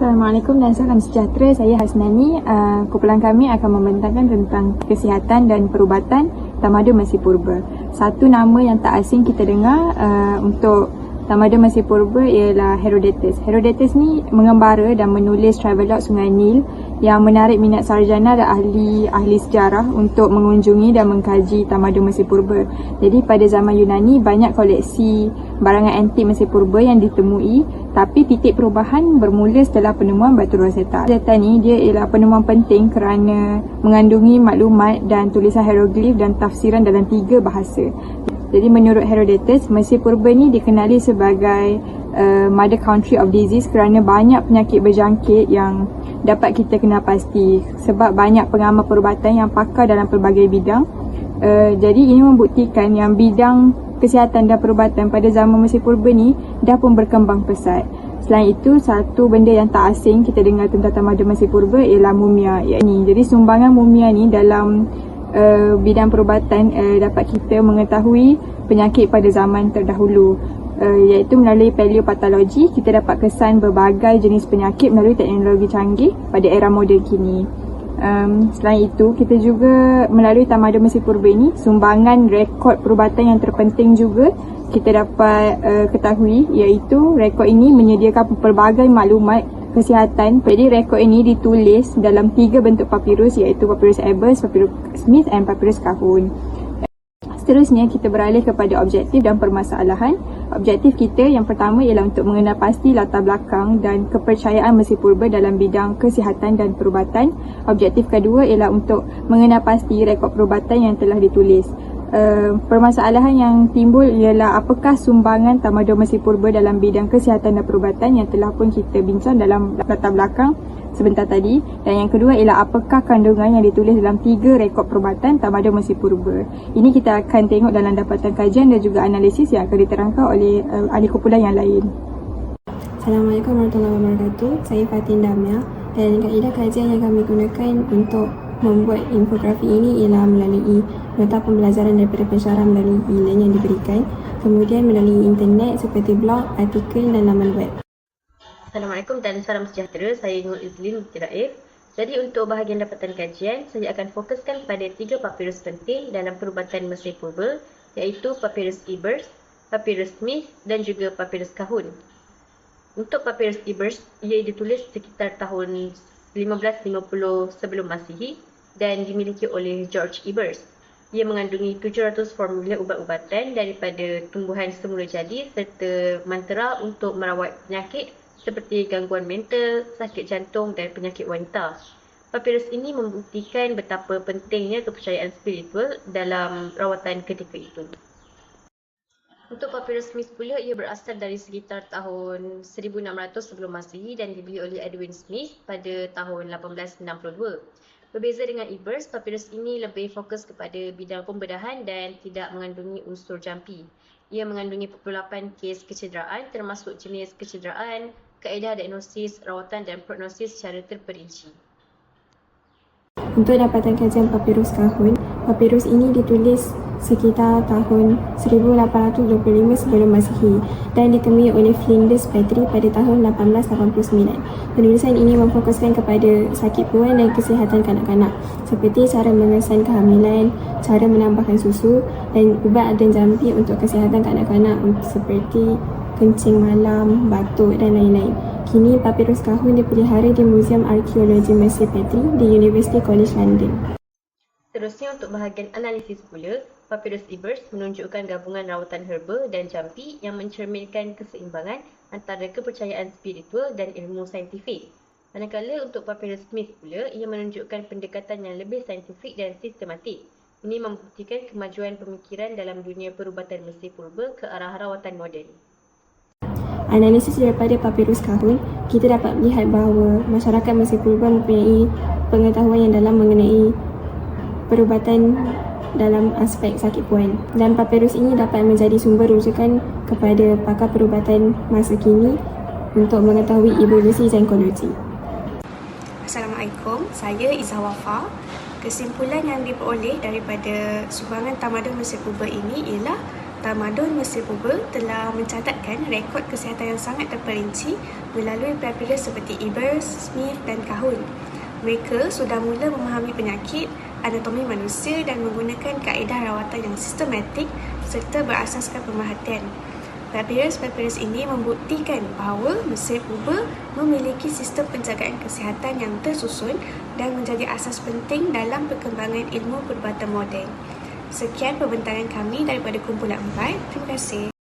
Assalamualaikum dan salam sejahtera. Saya Hasnani. Uh, kumpulan kami akan membentangkan tentang kesihatan dan perubatan tamadun Mesir Purba. Satu nama yang tak asing kita dengar uh, untuk tamadun Mesir Purba ialah Herodotus. Herodotus ni mengembara dan menulis travelog Sungai Nil yang menarik minat sarjana dan ahli ahli sejarah untuk mengunjungi dan mengkaji tamadun Mesir Purba. Jadi pada zaman Yunani banyak koleksi barangan antik Mesir Purba yang ditemui tapi titik perubahan bermula setelah penemuan batu Rosetta. Data ni dia ialah penemuan penting kerana mengandungi maklumat dan tulisan hieroglif dan tafsiran dalam tiga bahasa. Jadi menurut Herodotus, Mesir Purba ni dikenali sebagai uh, mother country of disease kerana banyak penyakit berjangkit yang dapat kita kenal pasti sebab banyak pengamal perubatan yang pakar dalam pelbagai bidang. Uh, jadi ini membuktikan yang bidang kesihatan dan perubatan pada zaman Mesir Purba ni dah pun berkembang pesat. Selain itu, satu benda yang tak asing kita dengar tentang tamadun Mesir Purba ialah mumia. Ini. Jadi sumbangan mumia ni dalam uh, bidang perubatan uh, dapat kita mengetahui penyakit pada zaman terdahulu uh, iaitu melalui paleopatologi kita dapat kesan berbagai jenis penyakit melalui teknologi canggih pada era moden kini. Um, selain itu, kita juga melalui Tamadun Mesir Purba ini sumbangan rekod perubatan yang terpenting juga kita dapat uh, ketahui iaitu rekod ini menyediakan pelbagai maklumat kesihatan. Jadi rekod ini ditulis dalam tiga bentuk papirus iaitu papirus Ebers, papirus Smith dan papirus Kahun. Seterusnya kita beralih kepada objektif dan permasalahan. Objektif kita yang pertama ialah untuk mengenal pasti latar belakang dan kepercayaan Mesir Purba dalam bidang kesihatan dan perubatan. Objektif kedua ialah untuk mengenal pasti rekod perubatan yang telah ditulis. Uh, permasalahan yang timbul ialah apakah sumbangan tamadun Mesir Purba dalam bidang kesihatan dan perubatan yang telah pun kita bincang dalam latar belakang sebentar tadi dan yang kedua ialah apakah kandungan yang ditulis dalam tiga rekod perubatan tamadun Mesir Purba. Ini kita akan tengok dalam dapatan kajian dan juga analisis yang akan diterangkan oleh uh, ahli kumpulan yang lain. Assalamualaikum warahmatullahi wabarakatuh. Saya Fatin Damia dan kaedah kajian yang kami gunakan untuk membuat infografi ini ialah melalui nota pembelajaran daripada pensyarah melalui e-learn yang diberikan kemudian melalui internet seperti blog, artikel dan laman web. Assalamualaikum dan salam sejahtera. Saya Nur Izlin Tiraif. Jadi untuk bahagian dapatan kajian, saya akan fokuskan pada tiga papirus penting dalam perubatan Mesir Purba iaitu papirus Ebers, papirus Smith dan juga papirus Kahun. Untuk papirus Ebers, ia ditulis sekitar tahun 1550 sebelum Masihi dan dimiliki oleh George Ebers. Ia mengandungi 700 formula ubat-ubatan daripada tumbuhan semula jadi serta mantra untuk merawat penyakit seperti gangguan mental, sakit jantung dan penyakit wanita. Papirus ini membuktikan betapa pentingnya kepercayaan spiritual dalam rawatan ketika itu. Untuk papirus Smith pula, ia berasal dari sekitar tahun 1600 sebelum Masihi dan dibeli oleh Edwin Smith pada tahun 1862. Berbeza dengan Ebers, papirus ini lebih fokus kepada bidang pembedahan dan tidak mengandungi unsur jampi. Ia mengandungi 48 kes kecederaan termasuk jenis kecederaan, kaedah diagnosis, rawatan dan prognosis secara terperinci. Untuk dapatan kajian papirus kahun, papirus ini ditulis sekitar tahun 1825 sebelum Masihi dan ditemui oleh Flinders Petrie pada tahun 1889. Penulisan ini memfokuskan kepada sakit puan dan kesihatan kanak-kanak seperti cara mengesan kehamilan, cara menambahkan susu dan ubat dan jampi untuk kesihatan kanak-kanak seperti kencing malam, batuk dan lain-lain. Kini papirus kahun dipelihara di Museum Arkeologi Mesir Petri di University College London. Seterusnya untuk bahagian analisis pula, Papyrus Ebers menunjukkan gabungan rawatan herba dan jampi yang mencerminkan keseimbangan antara kepercayaan spiritual dan ilmu saintifik. Manakala untuk Papyrus Smith pula, ia menunjukkan pendekatan yang lebih saintifik dan sistematik. Ini membuktikan kemajuan pemikiran dalam dunia perubatan Mesir Purba ke arah rawatan moden analisis daripada papirus kahun, kita dapat melihat bahawa masyarakat Mesir Purba mempunyai pengetahuan yang dalam mengenai perubatan dalam aspek sakit puan. Dan papirus ini dapat menjadi sumber rujukan kepada pakar perubatan masa kini untuk mengetahui evolusi zankologi. Assalamualaikum, saya Izzah Wafa. Kesimpulan yang diperoleh daripada sumbangan tamadun Mesir Purba ini ialah Tamadun Mesir Purba telah mencatatkan rekod kesihatan yang sangat terperinci melalui papirus seperti Ebers, Smith dan Kahun. Mereka sudah mula memahami penyakit, anatomi manusia dan menggunakan kaedah rawatan yang sistematik serta berasaskan pemerhatian. Papirus-papirus ini membuktikan bahawa Mesir Purba memiliki sistem penjagaan kesihatan yang tersusun dan menjadi asas penting dalam perkembangan ilmu perubatan moden. Sekian perbentangan kami daripada kumpulan 4. Terima kasih.